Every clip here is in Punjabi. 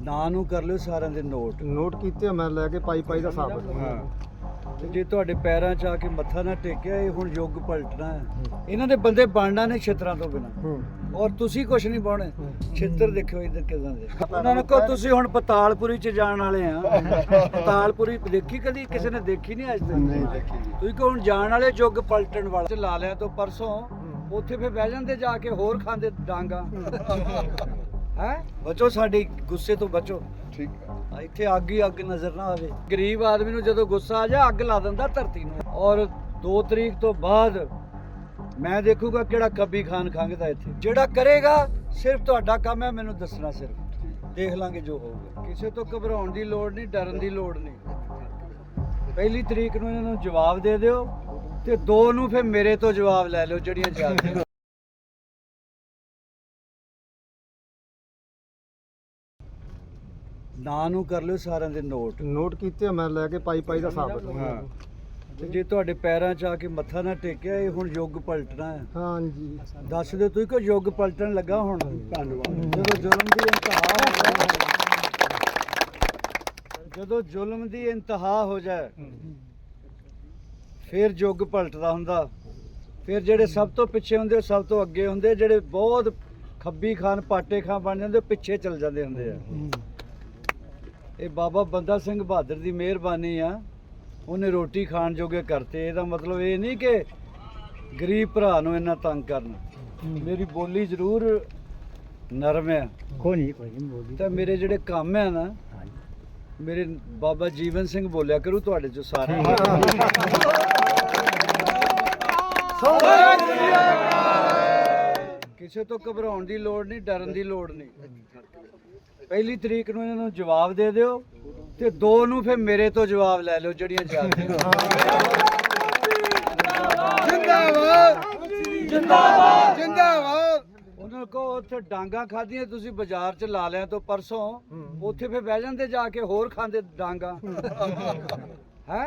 ਨਾਂ ਨੂੰ ਕਰ ਲਿਓ ਸਾਰਿਆਂ ਦੇ ਨੋਟ। ਨੋਟ ਕੀਤੇ ਆ, ਮੈਂ ਲੈ ਕੇ ਪਾਈ ਪਾਈ ਦਾ ਹਿਸਾਬ ਹਾਂ। ਤੇ ਜੇ ਤੁਹਾਡੇ ਪੈਰਾਂ 'ਚ ਆ ਕੇ ਮੱਥਾ ਨਾ ਟੇਕਿਆ ਇਹ ਹੁਣ ਯੁੱਗ ਪਲਟਣਾ ਹੈ। ਇਹਨਾਂ ਦੇ ਬੰਦੇ ਬਣਨਾ ਨੇ ਛਿੱਤਰਾਂ ਤੋਂ ਬਿਨਾ। ਹੂੰ। ਔਰ ਤੁਸੀਂ ਕੁਝ ਨਹੀਂ ਪਾਉਣੇ। ਛਿੱਤਰ ਦੇਖਿਓ ਇਧਰ ਕਿਦਾਂ ਦੇ। ਉਹਨਾਂ ਨੂੰ ਕਹੋ ਤੁਸੀਂ ਹੁਣ ਪਤਾਲਪੁਰੀ 'ਚ ਜਾਣ ਵਾਲੇ ਆ। ਪਤਾਲਪੁਰੀ ਦੇਖੀ ਕਦੀ? ਕਿਸੇ ਨੇ ਦੇਖੀ ਨਹੀਂ ਅੱਜ ਤੱਕ? ਨਹੀਂ ਦੇਖੀ ਤੁਸੀਂ ਕਹੋ ਹੁਣ ਜਾਣ ਵਾਲੇ ਯੁੱਗ ਪਲਟਣ ਵਾਲੇ। ਲਾ ਲਿਆ ਤੋਂ ਪਰਸੋਂ ਉੱਥੇ ਫੇ ਬਹਿ ਜਾਂਦੇ ਜਾ ਕੇ ਹੋਰ ਖਾਂਦੇ ਡਾਂਗਾ। ਹੈ? ਬਚੋ ਸਾਡੀ ਗੁੱਸੇ ਤੋਂ ਬਚੋ। ਠੀਕ ਹੈ। ਇੱਥੇ ਅੱਗ ਹੀ ਅੱਗ ਨਜ਼ਰ ਨਾ ਆਵੇ। ਗਰੀਬ ਆਦਮੀ ਨੂੰ ਜਦੋਂ ਗੁੱਸਾ ਆ ਜਾ ਅੱਗ ਲਾ ਦਿੰਦਾ ਧਰਤੀ ਨੂੰ। ਔਰ 2 ਤਰੀਕ ਤੋਂ ਬਾਅਦ ਮੈਂ ਦੇਖੂਗਾ ਕਿਹੜਾ ਕੱਬੀ ਖਾਨ ਖੰਗਦਾ ਇੱਥੇ। ਜਿਹੜਾ ਕਰੇਗਾ ਸਿਰਫ ਤੁਹਾਡਾ ਕੰਮ ਹੈ ਮੈਨੂੰ ਦੱਸਣਾ ਸਿਰਫ। ਦੇਖ ਲਾਂਗੇ ਜੋ ਹੋਊਗਾ। ਕਿਸੇ ਤੋਂ ਘਬਰਾਉਣ ਦੀ ਲੋੜ ਨਹੀਂ ਡਰਨ ਦੀ ਲੋੜ ਨਹੀਂ। ਪਹਿਲੀ ਤਰੀਕ ਨੂੰ ਇਹਨਾਂ ਨੂੰ ਜਵਾਬ ਦੇ ਦਿਓ ਤੇ ਦੋ ਨੂੰ ਫਿਰ ਮੇਰੇ ਤੋਂ ਜਵਾਬ ਲੈ ਲਿਓ ਜਿਹੜੀਆਂ ਚੱਲਦੀਆਂ ਨਾਂ ਨੂੰ ਕਰ ਲਿਓ ਸਾਰਿਆਂ ਦੇ ਨੋਟ। ਨੋਟ ਕੀਤੇ ਆ, ਮੈਂ ਲੈ ਕੇ ਪਾਈ ਪਾਈ ਦਾ ਹਿਸਾਬ ਹਾਂ। ਤੇ ਜੇ ਤੁਹਾਡੇ ਪੈਰਾਂ 'ਚ ਆ ਕੇ ਮੱਥਾ ਨਾ ਟੇਕਿਆ ਇਹ ਹੁਣ ਯੁੱਗ ਪਲਟਣਾ ਹੈ। ਹਾਂਜੀ। ਦੱਸ ਦਿਓ ਤੁਸੀਂ ਕਿ ਯੁੱਗ ਪਲਟਣ ਲੱਗਾ ਹੁਣ? ਧੰਨਵਾਦ। ਜਦੋਂ ਜ਼ੁਲਮ ਦੀ ਇੰਤਹਾ ਹੋ ਜਾਏ ਜਦੋਂ ਜ਼ੁਲਮ ਦੀ ਇੰਤਹਾ ਹੋ ਜਾਏ ਫਿਰ ਯੁੱਗ ਪਲਟਦਾ ਹੁੰਦਾ। ਫਿਰ ਜਿਹੜੇ ਸਭ ਤੋਂ ਪਿੱਛੇ ਹੁੰਦੇ ਉਹ ਸਭ ਤੋਂ ਅੱਗੇ ਹੁੰਦੇ ਜਿਹੜੇ ਬਹੁਤ ਖੱਬੀ ਖਾਨ ਪਾਟੇ ਖਾਨ ਬਣ ਜਾਂਦੇ ਉਹ ਪਿੱਛੇ ਚਲ ਜਾਂਦੇ ਹੁੰਦੇ ਆ। ਇਹ ਬਾਬਾ ਬੰਦਾ ਸਿੰਘ ਬਹਾਦਰ ਦੀ ਮਿਹਰਬਾਨੀ ਆ। ਉਹਨੇ ਰੋਟੀ ਖਾਣ ਜੋਗੇ ਕਰਤੇ। ਇਹਦਾ ਮਤਲਬ ਇਹ ਨਹੀਂ ਕਿ ਗਰੀਬ ਭਰਾ ਨੂੰ ਇੰਨਾ ਤੰਗ ਕਰਨਾ। ਮੇਰੀ ਬੋਲੀ ਜ਼ਰੂਰ ਨਰਮ ਆ। ਕੋਈ ਨਹੀਂ ਕੋਈ ਨਹੀਂ ਬੋਲਦੀ ਤਾਂ ਮੇਰੇ ਜਿਹੜੇ ਕੰਮ ਆ ਨਾ ਮੇਰੇ ਬਾਬਾ ਜੀਵਨ ਸਿੰਘ ਬੋਲਿਆ ਕਰੂ ਤੁਹਾਡੇ ਚੋਂ ਸਾਰੇ ਕਿਸੇ ਤੋਂ ਘਬਰਾਉਣ ਦੀ ਲੋੜ ਨਹੀਂ ਡਰਨ ਦੀ ਲੋੜ ਨਹੀਂ। ਪਹਿਲੀ ਤਰੀਕ ਨੂੰ ਇਹਨਾਂ ਨੂੰ ਜਵਾਬ ਦੇ ਦਿਓ ਤੇ ਦੋ ਨੂੰ ਫਿਰ ਮੇਰੇ ਤੋਂ ਜਵਾਬ ਲੈ ਲਿਓ ਜਿਹੜੀਆਂ ਚੱਲਦੀਆਂ ਜਿੰਦਾਬਾਦ। ਜਿੰਦਾਬਾਦ। ਜਿੰਦਾਬਾਦ। ਉਹਨਾਂ ਕਹੋ ਉੱਥੇ ਡਾਂਗਾ ਖਾਧੀਆਂ ਤੁਸੀਂ ਬਾਜ਼ਾਰ 'ਚ ਲਾ ਲਿਆ ਤੋਂ ਪਰਸੋਂ ਉੱਥੇ ਫਿਰ ਬਹਿ ਜਾਂਦੇ ਜਾ ਕੇ ਹੋਰ ਖਾਂਦੇ ਡਾਂਗਾ। ਹੈ?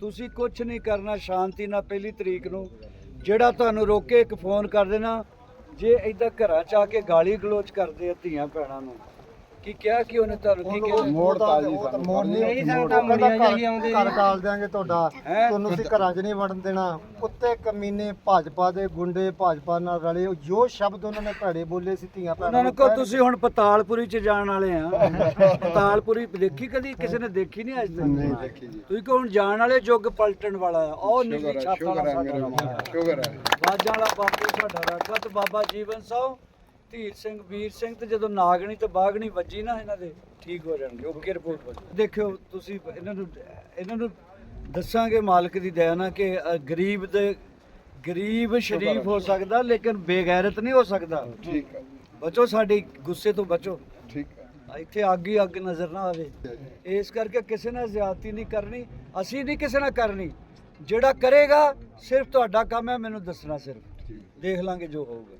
ਤੁਸੀਂ ਕੁਝ ਨਹੀਂ ਕਰਨਾ ਸ਼ਾਂਤੀ ਨਾਲ ਪਹਿਲੀ ਤਰੀਕ ਨੂੰ। ਜਿਹੜਾ ਤੁਹਾਨੂੰ ਰੋਕੇ ਇੱਕ ਫੋਨ ਕਰ ਦੇਣਾ, ਜੇ ਇਦਾਂ ਘਰਾਂ ਚ ਆ ਕੇ ਗਾਲੀ ਗਲੋਚ ਕਰਦੇ ਆ ਧੀਆਂ ਭੈਣਾਂ ਨੂੰ। ਕੀ ਕਿਹਾ ਕਿ ਉਹਨੇ ਤੁਹਾਨੂੰ? ਕੀ ਕਿਹਾ? ਮੋੜ ਤਾਲ ਜੀ ਸਾਨੂੰ ਮੋੜ ਨਹੀਂ ਸਕਦਾ ਮੁੰਡੀਆਂ ਜੀ ਆਉਂਦੇ। ਘਰ ਕਾਲ ਦਿਆਂਗੇ ਤੁਹਾਡਾ? ਤੁਹਾਨੂੰ ਅਸੀਂ ਘਰਾਂ 'ਚ ਨਹੀਂ ਵੜਨ ਦੇਣਾ। ਕੁੱਤੇ ਕਮੀਨੇ ਭਾਜਪਾ ਦੇ ਗੁੰਡੇ ਭਾਜਪਾ ਨਾਲ ਰਲੇ ਉਹ ਜੋ ਸ਼ਬਦ ਉਹਨਾਂ ਨੇ ਭੜੇ ਬੋਲੇ ਸੀ ਧੀਆਂ ਉਹਨਾਂ ਨੂੰ ਕਹੋ ਤੁਸੀਂ ਹੁਣ ਪਤਾਲਪੁਰੀ ਚ ਜਾਣ ਵਾਲੇ ਆ। ਪਤਾਲਪੁਰੀ ਦੇਖੀ ਕਦੀ? ਕਿਸੇ ਨੇ ਦੇਖੀ ਨਹੀਂ ਅੱਜ ਤੱਕ? ਨਹੀਂ ਦੇਖੀ ਜੀ। ਤੁਸੀਂ ਕਹੋ ਹੁਣ ਜਾਣ ਵਾਲੇ ਯੁੱਗ ਪਲਟਣ ਵਾਲਾ ਆ। ਉਹ ਨੀਲੀ ਛੱਤ ਵਾਲਾ ਸਾਡਾ ਸ਼ੁਕਰ ਹੈ ਬਾਜਾਂ ਵਾਲਾ ਬਾਪੂ ਸਾਡਾ ਰਾਖਾ ਤੇ ਬਾਬਾ ਜੀਵਨ ਸਿੰਘ ਧੀਰ ਸਿੰਘ ਵੀਰ ਸਿੰਘ ਤੇ ਜਦੋਂ ਨਾਗਣੀ ਤੇ ਬਾਗਣੀ ਵੱਜੀ ਨਾ ਇਹਨਾਂ ਦੇ ਠੀਕ ਹੋ ਜਾਣਗੇ ਓਕੇ ਰਿਪੋਰਟ ਹੋ। ਦੇਖਿਓ ਤੁਸੀਂ ਇਹਨਾਂ ਨੂੰ ਇਹਨਾਂ ਨੂੰ ਦੱਸਾਂਗੇ ਮਾਲਕ ਦੀ ਦਇਆ ਨਾਲ ਕਿ ਅ, ਗਰੀਬ ਦੇ ਗਰੀਬ ਸ਼ਰੀਫ ਹੋ ਸਕਦਾ ਲੇਕਿਨ ਬੇਗੈਰਤ ਨਹੀਂ ਹੋ ਸਕਦਾ। ਠੀਕ ਹੈ ਬਚੋ ਸਾਡੀ ਗੁੱਸੇ ਤੋਂ ਬਚੋ। ਠੀਕ ਹੈ ਇੱਥੇ ਅੱਗ ਹੀ ਅੱਗ ਨਜ਼ਰ ਨਾ ਆਵੇ। ਇਸ ਕਰਕੇ ਕਿਸੇ ਨਾਲ ਜ਼ਿਆਦਤੀ ਨਹੀਂ ਕਰਨੀ ਅਸੀਂ ਨਹੀਂ ਕਿਸੇ ਨਾਲ ਕਰਨੀ। ਜਿਹੜਾ ਕਰੇਗਾ ਸਿਰਫ ਤੁਹਾਡਾ ਕੰਮ ਹੈ ਮੈਨੂੰ ਦੱਸਣਾ ਸਿਰਫ। ਦੇਖ ਲਾਂਗੇ ਜੋ ਹੋਊਗਾ।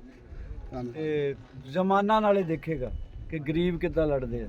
ਤੇ ਜ਼ਮਾਨਾ ਨਾਲੇ ਦੇਖੇਗਾ ਕਿ ਗਰੀਬ ਕਿੱਦਾਂ ਲੜਦੇ ਆ।